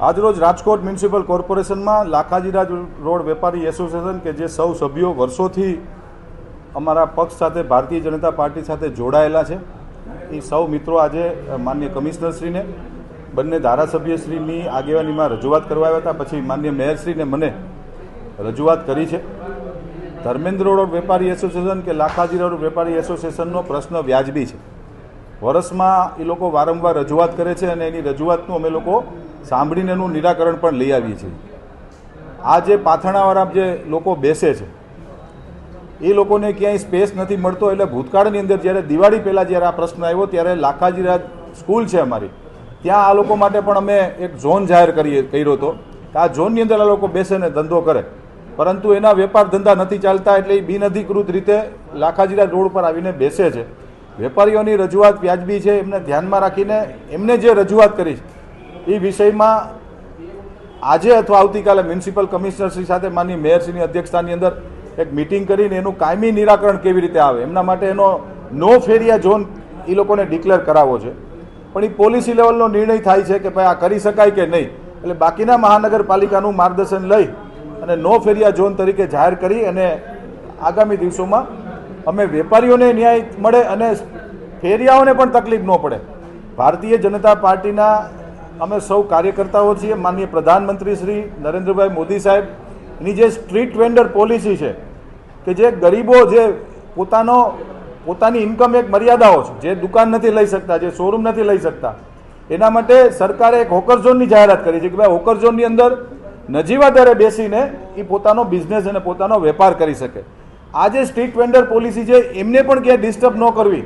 આજરોજ રાજકોટ મ્યુનિસિપલ કોર્પોરેશનમાં લાખાજીરા રોડ વેપારી એસોસિએશન કે જે સૌ સભ્યો વર્ષોથી અમારા પક્ષ સાથે ભારતીય જનતા પાર્ટી સાથે જોડાયેલા છે. એ સૌ મિત્રો આજે માન્ય કમિશનરશ્રીને, બંને ધારાસભ્યશ્રીની આગેવાનીમાં રજૂઆત કરવા આવ્યા હતા. પછી માન્ય મેયરશ્રીને મને રજૂઆત કરી છે. ધર્મેન્દ્ર રોડ વેપારી એસોસિએશન કે લાખાજી રોડ વેપારી એસોસિએશનનો પ્રશ્ન વ્યાજબી છે. વર્ષમાં એ લોકો વારંવાર રજૂઆત કરે છે અને એની રજૂઆતનું અમે લોકો સાંભળીને એનું નિરાકરણ પણ લઈ આવીએ છીએ. આ જે પાથરણાવાળા જે લોકો બેસે છે, એ લોકોને ક્યાંય સ્પેસ નથી મળતો એટલે ભૂતકાળની અંદર જ્યારે દિવાળી પહેલાં જ્યારે આ પ્રશ્ન આવ્યો ત્યારે લાખાજીરાજ સ્કૂલ છે અમારી. ત્યાં આ લોકો માટે પણ અમે એક ઝોન જાહેર કરીએ, કર્યો હતો. કે આ ઝોનની અંદર આ લોકો બેસે ને ધંધો કરે. પરંતુ એના વેપાર ધંધા નથી ચાલતા એટલે એ બિનઅધિકૃત રીતે લાખાજીરા રોડ પર આવીને બેસે છે. વેપારીઓની રજૂઆત વ્યાજબી છે, એમને ધ્યાનમાં રાખીને એમને જે રજૂઆત કરી છે એ વિષયમાં આજે અથવા આવતીકાલે મ્યુનિસિપલ કમિશનરશ્રી સાથે માનની મેયરશ્રીની અધ્યક્ષતાની અંદર એક મિટિંગ કરીને એનું કાયમી નિરાકરણ કેવી રીતે આવે, એમના માટે એનો નો ફેરિયા ઝોન એ લોકોને ડિક્લેર કરાવવો છે. પણ એ પોલિસી લેવલનો નિર્ણય થાય છે કે ભાઈ આ કરી શકાય કે નહીં, એટલે બાકીના મહાનગરપાલિકાનું માર્ગદર્શન લઈ અને નો ફેરિયા ઝોન તરીકે જાહેર કરી અને આગામી દિવસોમાં અમે વેપારીઓને ન્યાય મળે અને ફેરિયાઓને પણ તકલીફ ન પડે. ભારતીય જનતા પાર્ટીના અમે સૌ કાર્યકર્તાઓ છીએ. માનનીય પ્રધાનમંત્રી શ્રી નરેન્દ્રભાઈ મોદી સાહેબ. એની જે સ્ટ્રીટ વેન્ડર પોલિસી છે કે જે ગરીબો જે પોતાનો, પોતાની ઇન્કમ એક મર્યાદાઓ છે, જે દુકાન નથી લઈ શકતા, જે શોરૂમ નથી લઈ શકતા, એના માટે સરકારે એક હોકર ઝોનની જાહેરાત કરી છે કે ભાઈ હોકર ઝોનની અંદર નજીવા દરે બેસીને એ પોતાનો બિઝનેસ અને પોતાનો વેપાર કરી શકે. આ જે સ્ટ્રીટ વેન્ડર પોલિસી છે, એમને પણ ક્યાંય ડિસ્ટર્બ ન કરવી.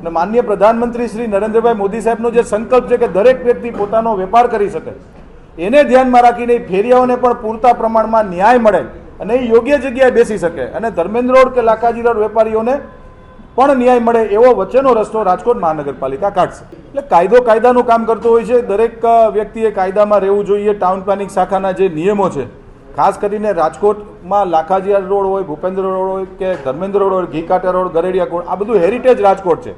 અને માન્ય પ્રધાનમંત્રી શ્રી નરેન્દ્રભાઈ મોદી સાહેબનો જે સંકલ્પ છે કે દરેક વ્યક્તિ પોતાનો વેપાર કરી શકે, એને ધ્યાનમાં રાખીને ફેરિયાઓને પણ પૂરતા પ્રમાણમાં ન્યાય મળે અને એ યોગ્ય જગ્યાએ બેસી શકે અને ધર્મેન્દ્ર રોડ કે લાખાજી રોડ વેપારીઓને પણ ન્યાય મળે એવો વચ્ચેનો રસ્તો રાજકોટ મહાનગરપાલિકા કાઢશે. એટલે કાયદો કાયદાનું કામ કરતો હોય છે, દરેક વ્યક્તિએ કાયદામાં રહેવું જોઈએ, ટાઉન પ્લાનિંગ શાખાના જે નિયમો છે, ખાસ કરીને રાજકોટમાં લાખાજીયા રોડ હોય, ભૂપેન્દ્ર રોડ હોય કે ધર્મેન્દ્ર રોડ હોય ઘીકાટા રોડ, ગરેડિયા કોડ, આ બધું હેરિટેજ રાજકોટ છે.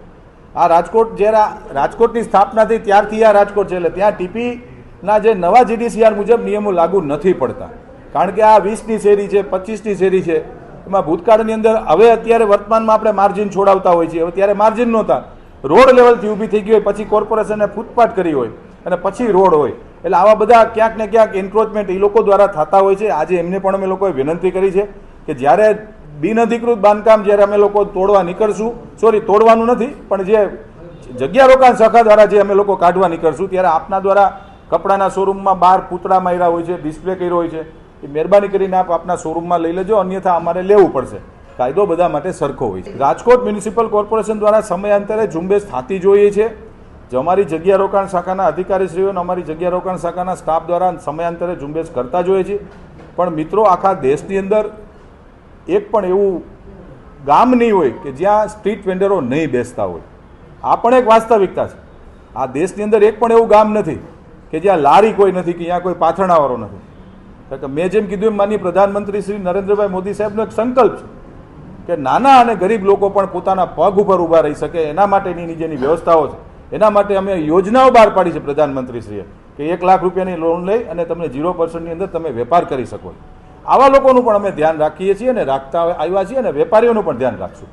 આ રાજકોટ જ્યારે રાજકોટની સ્થાપના થઈ ત્યારથી આ રાજકોટ છે, એટલે ત્યાં ટીપીના જે નવા જીડીસીઆર મુજબ નિયમો લાગુ નથી પડતા. કારણ કે આ વીસની શેરી છે, પચીસની શેરી છે. એમાં ભૂતકાળની અંદર હવે અત્યારે વર્તમાનમાં આપણે માર્જિન છોડાવતા હોય છીએ. હવે ત્યારે માર્જિન નહોતા. રોડ લેવલથી ઊભી થઈ ગઈ હોય, પછી કોર્પોરેશને ફૂટપાથ કરી હોય અને પછી રોડ હોય. એટલે આવા બધા ક્યાંક ને ક્યાંક એન્ક્રોચમેન્ટ એ લોકો દ્વારા થતા હોય છે. આજે એમને પણ અમે લોકોએ વિનંતી કરી છે કે જ્યારે બિનઅધિકૃત બાંધકામ જ્યારે અમે લોકો તોડવા નીકળશું. સોરી તોડવાનું નથી, પણ જે જગ્યા રોકાણ શાખા દ્વારા જે અમે લોકો કાઢવા નીકળશું, ત્યારે આપના દ્વારા કપડાના શોરૂમમાં બહાર પૂતળા માર્યા હોય છે, ડિસ્પ્લે કર્યો હોય છે, એ મહેરબાની કરીને આપ આપના શોરૂમમાં લઈ લેજો, અન્યથા અમારે લેવું પડશે. કાયદો બધા માટે સરખો હોય છે. રાજકોટ મ્યુનિસિપલ કોર્પોરેશન દ્વારા સમયાંતરે ઝુંબેશ થતી જોઈએ છે. અમારી જગ્યા રોકાણ શાખાના અધિકારીશ્રીઓ અને અમારી જગ્યા રોકાણ શાખાના સ્ટાફ દ્વારા સમયાંતરે ઝુંબેશ કરતા જોઈએ છે. પણ મિત્રો, આખા દેશની અંદર એક પણ એવું ગામ નહીં હોય કે જ્યાં સ્ટ્રીટ વેન્ડરો નહીં બેસતા હોય. આ પણ એક વાસ્તવિકતા છે. આ દેશની અંદર એક પણ એવું ગામ નથી કે જ્યાં લારી કોઈ નથી, કે ત્યાં કોઈ પાથરણાવાળો નથી. કે મેં જેમ કીધું એમ માનીય પ્રધાનમંત્રી શ્રી નરેન્દ્રભાઈ મોદી સાહેબનો એક સંકલ્પ છે કે નાના અને ગરીબ લોકો પણ પોતાના પગ ઉપર ઊભા રહી શકે. એના માટેની નીચેની વ્યવસ્થાઓ છે. એના માટે અમે યોજનાઓ બહાર પાડી છે પ્રધાનમંત્રીશ્રીએ કે એક લાખ રૂપિયાની લોન લઈ અને તમને ઝીરો પર્સન્ટની અંદર તમે વેપાર કરી શકો આવા લોકોનું પણ અમે ધ્યાન રાખીએ છીએ અને રાખતા આવ્યા છીએ અને વેપારીઓનું પણ ધ્યાન રાખશું.